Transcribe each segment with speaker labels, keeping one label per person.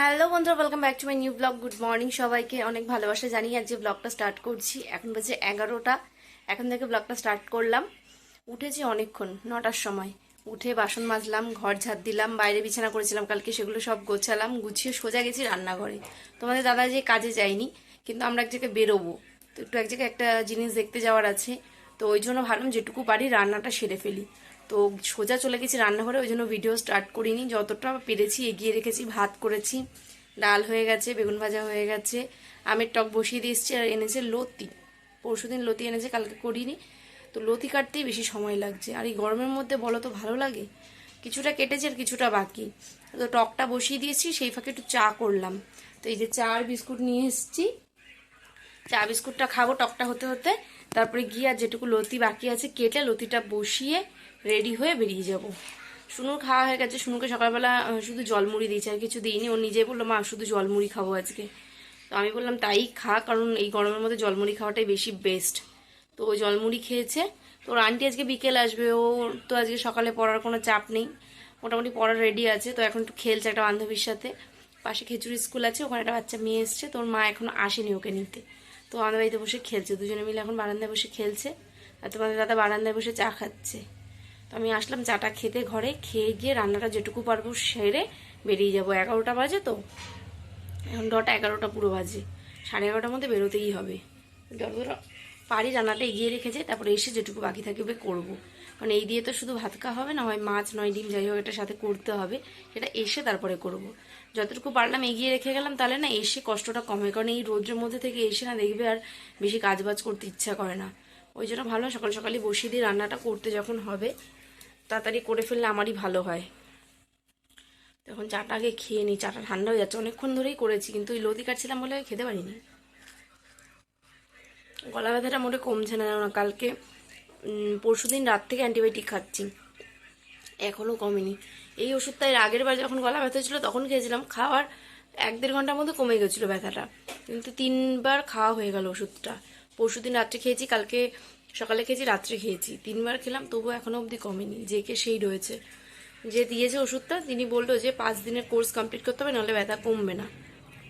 Speaker 1: Hello বন্ধুরা welcome back to my new blog good morning সবাইকে অনেক ভালোবাসা জানিয়ে আজকে ব্লগটা স্টার্ট করছি। এখন বাজে এগারোটা। এখন থেকে ব্লগটা স্টার্ট করলাম। উঠেছি অনেকক্ষণ, নটার সময়। উঠে বাসন মাজলাম, ঘর ঝাড় দিলাম, বাইরে বিছানা করেছিলাম কালকে, সেগুলো সব গোছালাম, গুছিয়ে সোজা গেছি রান্নাঘরে। তোমাদের দাদা যে কাজে যায়নি, কিন্তু আমরা এক জায়গায় বেরোবো। তো একটু এক জায়গায় একটা জিনিস দেখতে যাওয়ার আছে। তো ওই জন্য ভাবলাম যেটুকু পারি রান্নাটা সেরে ফেলি। তো সোজা চলে গেছি রান্নাঘরে, ওই জন্য ভিডিও স্টার্ট করিনি। যতটা পেরেছি এগিয়ে রেখেছি, ভাত করেছি, ডাল হয়ে গেছে, বেগুন ভাজা হয়ে গেছে, আমের টক বসিয়ে দিয়ে এসছি, আর এনেছে লতি। পরশুদিন লতি এনেছে, কালকে করিনি। তো লতি কাটতেই বেশি সময় লাগছে। আর এই গরমের মধ্যে বলো তো, ভালো লাগে? কিছুটা কেটেছে আর কিছুটা বাকি। তো টকটা বসিয়ে দিয়েছি, সেই ফাঁকে একটু চা করলাম। তো এই যে চা আর বিস্কুট নিয়ে এসেছি। চা, বিস্কুটটা খাব টকটা হতে হতে। তারপরে গিয়ে আর যেটুকু লতি বাকি আছে, কেটে লতিটা বসিয়ে রেডি হয়ে বেরিয়ে যাব। শুনুর খাওয়া হয়ে গেছে। শুনুকে সকালবেলা শুধু জলমুড়ি দিয়েছে, আর কিছু দিইনি। ও নিজেই বলল, মা, শুধু জলমুড়ি খাব আজকে। তো আমি বললাম, তাই খা, কারণ এই গরমের মধ্যে জলমুড়ি খাওয়াটাই বেশি বেস্ট তো ও জলমুড়ি খেয়েছে। তো ওর আন্টি আজকে বিকেল আসবে। ও তো আজকে সকালে পড়ার কোনো চাপ নেই। মোটামুটি পড়ার রেডি আছে। তো এখন একটু খেলছে একটা বান্ধবীর সাথে। পাশে খেচুড়ি স্কুল আছে। ওখানে একটা বাচ্চা মেয়ে এসছে। তোর মা এখনও আসেনি ওকে নিতে। তো আমাদের বাড়িতে বসে খেলছে। দুজনে মিলে এখন বারান্দায় বসে খেলছে। আর তোমাদের দাদা বারান্দায় বসে চা খাচ্ছে। তো আমি আসলাম চাটা খেতে ঘরে, খেয়ে গিয়ে রান্নাটা যেটুকু পারব সেরে বেরিয়ে যাব। এগারোটা বাজে তো। এখন ডটা এগারোটা পুরো বাজে। সাড়ে এগারোটার মধ্যে বেরোতেই হবে। যতটা পারি রান্নাটা এগিয়ে রেখেছে, তারপরে এসে যেটুকু বাকি থাকবে করব। কারণ এই দিয়ে তো শুধু ভাত খাওয়া হবে, না হয় মাছ, নয় ডিম, যাই হোক এটার সাথে করতে হবে। সেটা এসে তারপরে করব। যতটুকু পারলাম এগিয়ে রেখে গেলাম, তাহলে না এসে কষ্টটা কমে। কারণ এই রোদ্রের মধ্যে থেকে এসে না দেখবে আর বেশি কাজ বাজ করতে ইচ্ছা করে না। ওই জন্য ভালো সকাল সকালই বসিয়ে দিয়ে রান্নাটা করতে যখন হবে তাড়াতাড়ি করে ফেললে আমারই ভালো হয়। তখন চাটা আগে খেয়ে নিই চাটা ঠান্ডা হয়ে যাচ্ছে। অনেকক্ষণ ধরেই করেছি, কিন্তু ওই লতি কাটছিলাম বলে খেতে পারিনি। গলা ব্যথাটা মোটে কমছে না, জানো না? কালকে পরশু দিন রাত থেকে অ্যান্টিবায়োটিক খাচ্ছি। এখনও কমেনি। এই ওষুধটা এর আগের বার যখন গলা ব্যথা ছিল তখন খেয়েছিলাম। খাওয়ার এক দেড় ঘণ্টার মধ্যে কমে গেছিল ব্যথাটা। কিন্তু তিনবার খাওয়া হয়ে গেল ওষুধটা। পরশু দিন রাত্রে খেয়েছি, কালকে সকালে খেয়েছি, রাত্রে খেয়েছি। তিনবার খেলাম, তবুও এখনও অবধি কমেনি। যে কে সেই রয়েছে। যে দিয়েছে ওষুধটা, তিনি বলল যে পাঁচ দিনের কোর্স কমপ্লিট করতে হবে, নাহলে ব্যথা কমবে না।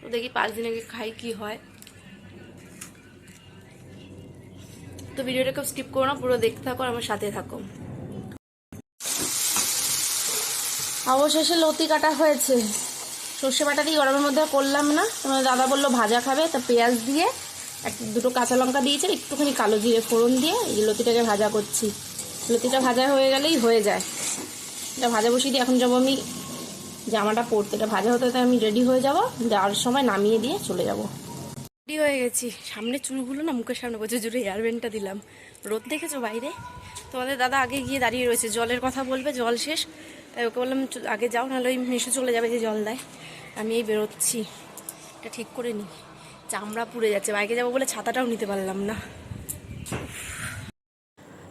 Speaker 1: তো দেখি পাঁচ দিন আগে খাই কি হয়। তো ভিডিওটা কেউ স্কিপ করো না, পুরো দেখতে থাকো আমার সাথে থাকো। অবশেষে লতি কাটা হয়েছে। সর্ষে বাটা দিয়ে গরমের মধ্যে করলাম না। দাদা বলল, ভাজা খাবে। তা পেঁয়াজ দিয়ে এক দুটো কাঁচা লঙ্কা দিয়েছে একটুখানি কালো জিরে ফোড়ন দিয়ে এই লতিটাকে ভাজা করছি। লতিটা ভাজা হয়ে গেলেই হয়ে যায়। এটা ভাজা বসিয়ে দিয়ে এখন যাব আমি জামাটা পরতে। এটা ভাজা হতে হতে আমি রেডি হয়ে যাব যাওয়ার সময় নামিয়ে দিয়ে চলে যাব। রেডি হয়ে গেছি। সামনে চুলগুলো না মুখের সামনে বসে জুড়ে এয়ারবেনটা দিলাম। রোদ দেখেছ বাইরে? তোমাদের দাদা আগে গিয়ে দাঁড়িয়ে রয়েছে জলের কথা বলবে জল শেষ। তাই ওকে বললাম "চল, আগে যাও নাহলে ওই মেশো চলে যাবে যে জল দেয়। আমি এই বেরোচ্ছি। এটা ঠিক করে নিই। চামড়া পুড়ে যাচ্ছে বাইকে যাব বলে ছাতাটাও নিতে পারলাম না।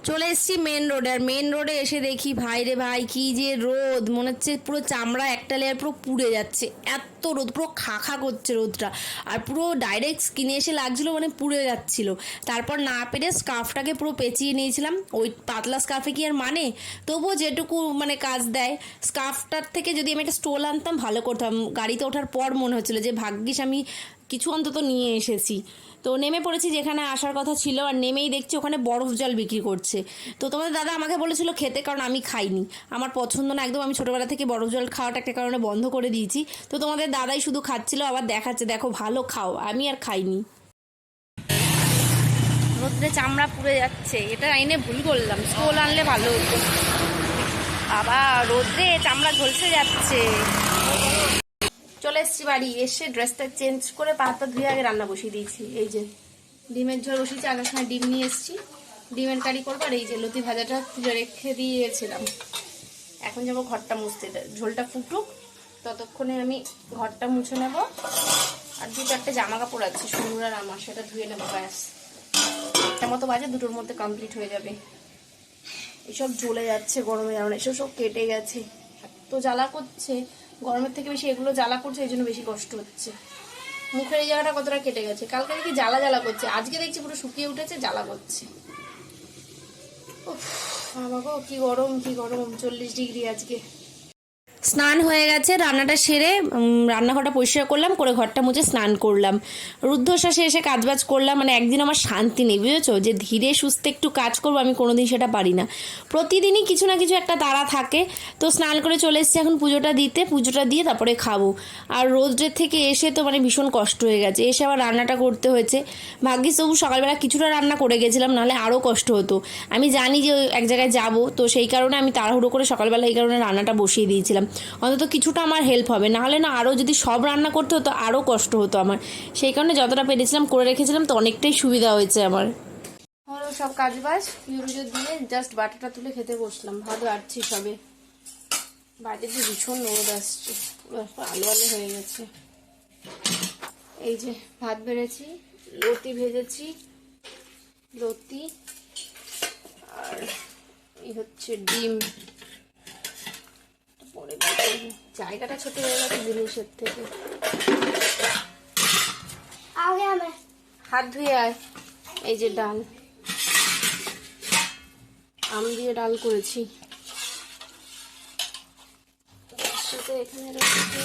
Speaker 1: চলে এসেছি মেন রোডে আর মেন রোডে এসে দেখি, ভাই রে ভাই, কি যে রোদ। মনে হচ্ছে পুরো চামড়া একটা লেয়ার পুরো পুড়ে যাচ্ছে। এত রোদ, পুরো খা খা করছে রোদটা। আর পুরো ডাইরেক্ট স্কিনে এসে লাগছিল মানে পুড়ে যাচ্ছিল। তারপর না পেরে স্কার্ফটাকে পুরো পেঁচিয়ে নিয়েছিলাম। ওই পাতলা স্কার্ফে কি আর মানে? তবুও যেটুকু মানে কাজ দেয় স্কার্ফটার থেকে যদি আমি একটা স্টোল আনতাম, ভালো করতাম। গাড়িতে ওঠার পর মনে হচ্ছিল যে, ভাগ্যিস আমি কিছু অন্তত নিয়ে এসেছি। তো নেমে পড়েছি যেখানে আসার কথা ছিল আর নেমেই দেখছি ওখানে বরফ জল বিক্রি করছে। তো তোমাদের দাদা আমাকে বলেছিল খেতে কারণ আমি খাইনি। আমার পছন্দ না, একদম আমি ছোটোবেলা থেকে বরফ জল খাওয়াটা একটা কারণে বন্ধ করে দিয়েছি। তো তোমাদের দাদাই শুধু খাচ্ছিল, আবার দেখাচ্ছে, দেখো, ভালো খাও, আমি আর খাইনি। রোদ্রে চামড়া পুড়ে যাচ্ছে, এটা এনে ভুল করলাম স্টোল আনলে ভালো হতো। আবার রোদ্রে চামড়া ঝলসে যাচ্ছে। চলে এসেছি বাড়ি, এসে ড্রেসটা চেঞ্জ করে পাতা ধুয়ে আগে রান্না বসিয়ে দিয়েছি। এই যে ডিমের ঝোল বসিয়েছি আগের সময় ডিম নিয়ে এসেছি। ডিমের কারি করব আর এই যে লতি ভাজাটা তুলে রেখে দিয়েছিলাম। এখন যাব ঘরটা মুছতে। ঝোলটা ফুটুক, ততক্ষণে আমি ঘরটা মুছে নেব। আর দু চারটে জামা কাপড় আছে, সুন্দর আর আমার, সেটা ধুয়ে নেব, ব্যাস। একটা মতো বাজে, দুটোর মধ্যে কমপ্লিট হয়ে যাবে। এসব জ্বলে যাচ্ছে গরমে কারণে এসব সব কেটে গেছে। এত জ্বালা করছে। গরমের থেকে বেশি এগুলো জ্বালা করছে, এই জন্য বেশি কষ্ট হচ্ছে। মুখের এই জায়গাটা কতটা কেটে গেছে? কালকে দেখি জ্বালা জ্বালা করছে, আজকে দেখছি পুরো শুকিয়ে উঠেছে, জ্বালা করছে। ও বাবা কি গরম কি গরম, চল্লিশ ডিগ্রি আজকে। স্নান হয়ে গেছে, রান্নাটা সেরে রান্নাঘরটা পরিষ্কার করলাম, করে ঘরটা মুছে স্নান করলাম। রুদ্ধশ্বাসে এসে কাজবাজ করলাম মানে একদিন আমার শান্তি নেই, বুঝেছ? যে ধীরে সুস্থে একটু কাজ করব, আমি কোনোদিন সেটা পারি না। প্রতিদিনই কিছু না কিছু একটা তারা থাকে, তো স্নান করে চলে এসেছি এখন পুজোটা দিতে, পুজোটা দিয়ে তারপরে খাব। আর রোদ্রের থেকে এসে তো মানে ভীষণ কষ্ট হয়ে গেছে, এসে আবার রান্নাটা করতে হয়েছে। ভাগ্যিস তবু সকালবেলা কিছুটা রান্না করে গেছিলাম, নাহলে আরও কষ্ট হতো। আমি জানি যে এক জায়গায় যাব, তো সেই কারণে আমি তাড়াহুড়ো করে সকালবেলা এই কারণে রান্নাটা বসিয়ে দিয়েছিলাম। অন্তত কিছুটা আমার হেল্প হবে। নাহলে না আরও যদি সব রান্না করতে হতো আরও কষ্ট হতো আমার। সেই কারণে যতটা পেরেছিলাম করে রেখেছিলাম, তো অনেকটাই সুবিধা হয়েছে আমার। হলো সব কাজ বাজ ইউরোজো দিয়ে জাস্ট বাটাটা তুলে খেতে বসলাম। ভাত বাড়ছি সবে। বাড়িতে ভীষণ রোদ আসছে আলো আলো হয়ে গেছে। এই যে ভাত বেড়েছি, লতি ভেজেছি, লতি আর এই হচ্ছে ডিম। বের জায়গাটা ছোট হয়ে গেছে জিনিসের থেকে। হাত ধুয়ে আয়। এই যে ডাল। আম দিয়ে ডাল করেছি। সাথে এখানে রয়েছে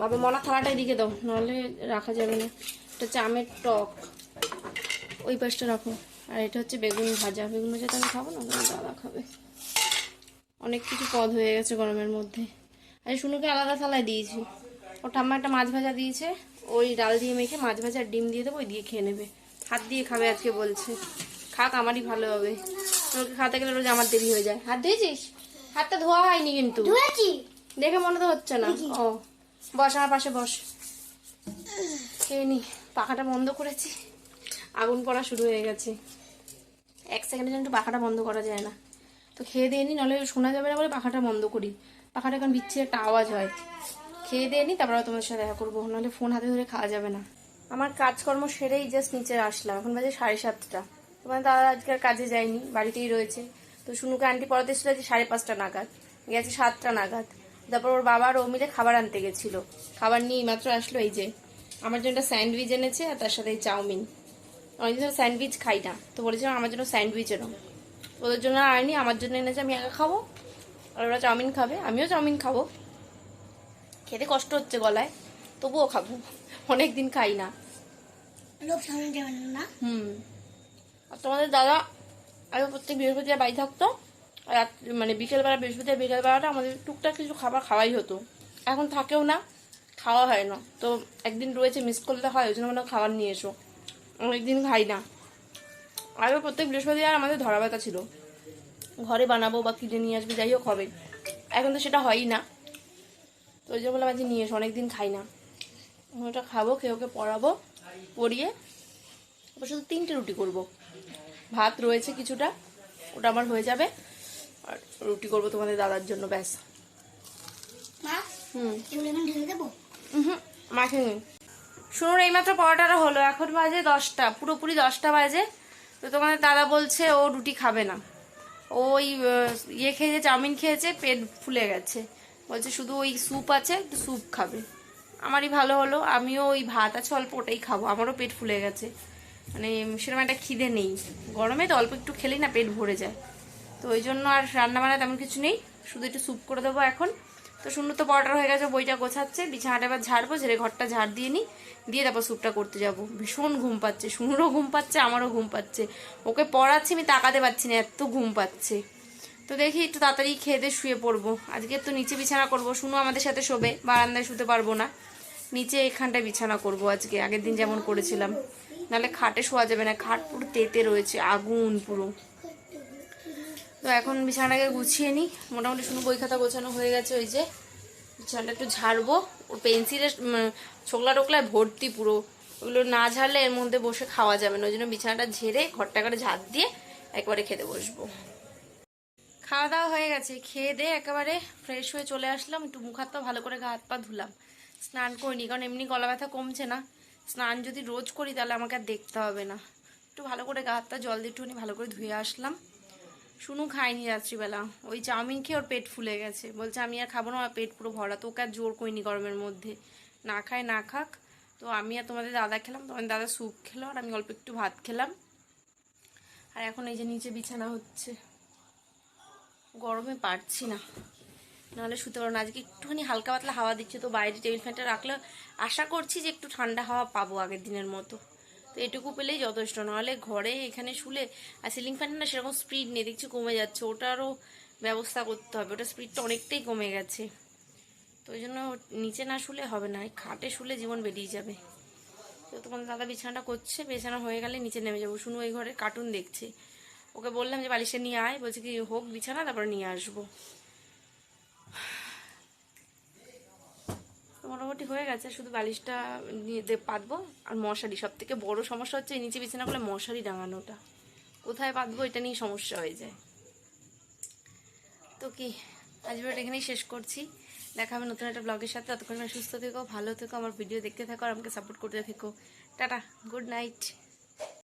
Speaker 1: বাবা মনা থালাটা এদিকে দাও নাহলে রাখা যাবে না। এটা হচ্ছে আমের টক। ওই পাশটা রাখো। আর এটা হচ্ছে বেগুন ভাজা। বেগুন ভাজা তো আমি খাব না দাদা খাবে। অনেক কিছু পদ হয়ে গেছে গরমের মধ্যে। আর শুনুকে আলাদা থালায় দিয়েছি। ও ঠাম্মা একটা মাছ ভাজা দিয়েছে। ওই ডাল দিয়ে মেখে মাছ ভাজা ডিম দিয়ে দেবো ওই দিয়ে খেয়ে নেবে। হাত দিয়ে খাবে আজকে বলছে। খাক আমারই ভালো হবে। তোকে খাতে গেলে রোজ আমার দেরি হয়ে যায়। হাত ধুয়েছিস? হাতটা ধোয়া হয়নি কিন্তু। দেখে মনে তো হচ্ছে না। ও বস আমার পাশে বস। খেয়ে নি। পাখাটা বন্ধ করেছি। আগুন পড়া শুরু হয়ে গেছে। এক সেকেন্ডের জন্য একটু পাখাটা বন্ধ করা যায় না। তো খেয়ে দিয়ে নি, নাহলে শোনা যাবে না বলে পাখাটা বন্ধ করি। পাখাটা এখন বিচ্ছে একটা আওয়াজ হয়। খেয়ে দিয়ে নি, তারপর তোমার সাথে দেখা করব। নাহলে ফোন হাতে ধরে খাওয়া যাবে না। আমার কাজকর্ম সেরেই জাস্ট নিচে আসলাম। এখন বাজে সাড়ে সাতটা। তোমার দাদা আজকে কাজে যায়নি, বাড়িতেই রয়েছে। তো শুনুকে আন্টি পড়াতে ছিল যে সাড়ে পাঁচটা নাগাদ। গেছে সাতটা নাগাদ। তারপর ওর বাবা আর ও মিলে খাবার আনতে গেছিল। খাবার নিয়ে মাত্র আসলো এই যে। আমার জন্য স্যান্ডউইচ এনেছে আর তার সাথে চাউমিন। অনেকদিন স্যান্ডউইচ খাই না। তো বলেছিলাম আমার জন্য স্যান্ডউইচ এনো। ওদের জন্য আর আমার জন্য এনেছে আমি একা খাব। আর ওরা চাউমিন খাবে আমিও চাউমিন খাব। খেতে কষ্ট হচ্ছে গলায় তবুও খাব। অনেক দিন খাই না। হুম। আর তোমাদের দাদা আগে প্রত্যেক বৃহস্পতিবার বাড়ি থাকতো। আর রাত্রি মানে বিকেলবেলা বৃহস্পতিবার বিকেলবেলাটা আমাদের টুকটাক কিছু খাবার খাওয়াই হতো। এখন থাকেও না খাওয়া হয় না। তো একদিন রয়েছে মিস করলে হয় ওই জন্য মনে খাবার নিয়ে এসো। অনেকদিন খাই না। আগে প্রত্যেক বৃহস্পতিবার আমাদের ধরা ব্যথা ছিল। ঘরে বানাবো বা কিনে নিয়ে আসবে যাই হোক হবে। এখন তো সেটা হয়ই না। তো ওই জন্য বললাম আজকে নিয়ে এসো অনেকদিন খাই না। ওটা খাব খেয়ে ওকে পড়াবো পড়িয়ে তারপর শুধু তিনটে রুটি করব। ভাত রয়েছে কিছুটা ওটা আমার হয়ে যাবে। আর রুটি করব তোমাদের দাদার জন্য ব্যাস। হুম। মাখে নিন। শুনুন এইমাত্র পরোটাটা হলো। এখন বাজে দশটা পুরোপুরি দশটা বাজে। তো তোমাদের দাদা বলছে ও রুটি খাবে না। ওই ইয়ে খেয়েছে, চাউমিন খেয়েছে, পেট ফুলে গেছে। বলছে শুধু ওই স্যুপ আছে, একটু স্যুপ খাবে। আমারই ভালো হলো, আমিও ওই ভাত আছে, অল্প ওটাই খাব, আমারও পেট ফুলে গেছে। মানে সেরকম একটা খিদে নেই। গরমে তো অল্প একটু খেলেই না পেট ভরে যায়। তো ওই জন্য আর রান্না বান্না তেমন কিছু নেই, শুধু একটু স্যুপ করে দেবো এখন। তো সুন্দর তো পরোটা হয়ে গেছে, বইটা গোছাচ্ছে, বিছানাটা এবার ঝাড়বো, ঝেড়ে ঘরটা ঝাড় দিয়ে নিই, দিয়ে তারপর স্যুপটা করতে যাব। ভীষণ ঘুম পাচ্ছে শুনুরও ঘুম পাচ্ছে, আমারও ঘুম পাচ্ছে। ওকে পড়াচ্ছি, আমি তাকাতে পারছি না, এত ঘুম পাচ্ছে। তো দেখি একটু তাড়াতাড়ি খেয়ে শুয়ে পড়ব। আজকে তো নিচে বিছানা করব শুনু আমাদের সাথে শোবে, বারান্দায় শুতে পারব না। নিচে এখানটায় বিছানা করব আজকে, আগের দিন যেমন করেছিলাম। নাহলে খাটে শোয়া যাবে না, খাট পুরো তেতে রয়েছে, আগুন পুরো। তো এখন বিছানাটাকে গুছিয়ে নিই। মোটামুটি শুধু বই খাতা গোছানো হয়ে গেছে ওই যে। বিছানাটা একটু ঝাড়বো। ওর পেন্সিলের ছোকলা টোকলায় ভর্তি পুরো। ওগুলো না ঝাড়লে এর মধ্যে বসে খাওয়া যাবে না। ওই জন্য বিছানাটা ঝেড়ে ঘরটা করে ঝাড় দিয়ে একবারে খেতে বসবো। খাওয়া দাওয়া হয়ে গেছে। খেয়ে দিয়ে একেবারে ফ্রেশ হয়ে চলে আসলাম। একটু মুখ হাত ভালো করে গা হাত পা ধুলাম। স্নান করিনি, কারণ এমনি গলা ব্যথা কমছে না। স্নান যদি রোজ করি তাহলে আমাকে আর দেখতে হবে না। একটু ভালো করে গা হাত পা জল দিয়ে একটুখানি ভালো করে ধুয়ে আসলাম। শুনু খায়নি রাত্রিবেলা। ওই চাউমিন খেয়ে ওর পেট ফুলে গেছে। বলছে, আমি আর খাব না, আমার পেট পুরো ভরা। তো ওকে আর জোর করিনি গরমের মধ্যে। না খায়, না খাক। তো আমি আর তোমাদের দাদা খেলাম। তোমাদের দাদা স্যুপ খেলো, আর আমি অল্প একটু ভাত খেলাম। আর এখন এই যে নিচে বিছানা হচ্ছে। গরমে পারছি না। নাহলে শুতে পারব না। আজকে একটুখানি হালকা পাতলা হাওয়া দিচ্ছে। তো বাইরে টেবিল ফ্যানটা রাখলে আশা করছি যে একটু ঠান্ডা হাওয়া পাবো আগের দিনের মতো। তো এটুকু পেলেই যথেষ্ট। নাহলে ঘরে এখানে শুলে আর সিলিং ফ্যানটা না সেরকম স্পিড নেই, দেখছি কমে যাচ্ছে। ওটারও ব্যবস্থা করতে হবে। ওটা স্পিডটা অনেকটাই কমে গেছে। তো ওই জন্য নিচে না শুলে হবে না খাটে শুলে জীবন বেরিয়ে যাবে। তো তোমাদের দাদা বিছানাটা করছে, বিছানা হয়ে গেলে নিচে নেমে যাব। শুনু ওই ঘরে কার্টুন দেখছে। ওকে বললাম যে বালিশে নিয়ে আয়, বলছে কি হোক বিছানা, তারপরে নিয়ে আসব। তো মোটামুটি হয়ে গেছে, শুধু বালিশটা নিয়ে পাতবো। আর মশারি সব থেকে বড় সমস্যা হচ্ছে এই নিচে বিছানা করলে মশারি ডাঙানোটা কোথায় পাতবো এটা নিয়ে সমস্যা হয়ে যায়। তো কি, আজ ভিডিওটা এখানেই শেষ করছি। দেখা হবে নতুন একটা ব্লগের সাথে। ততক্ষণ সুস্থ থেকো, ভালো থেকো, আমার ভিডিও দেখতে থাকো, আর আমাকে সাপোর্ট করতে থেকো। Tata good night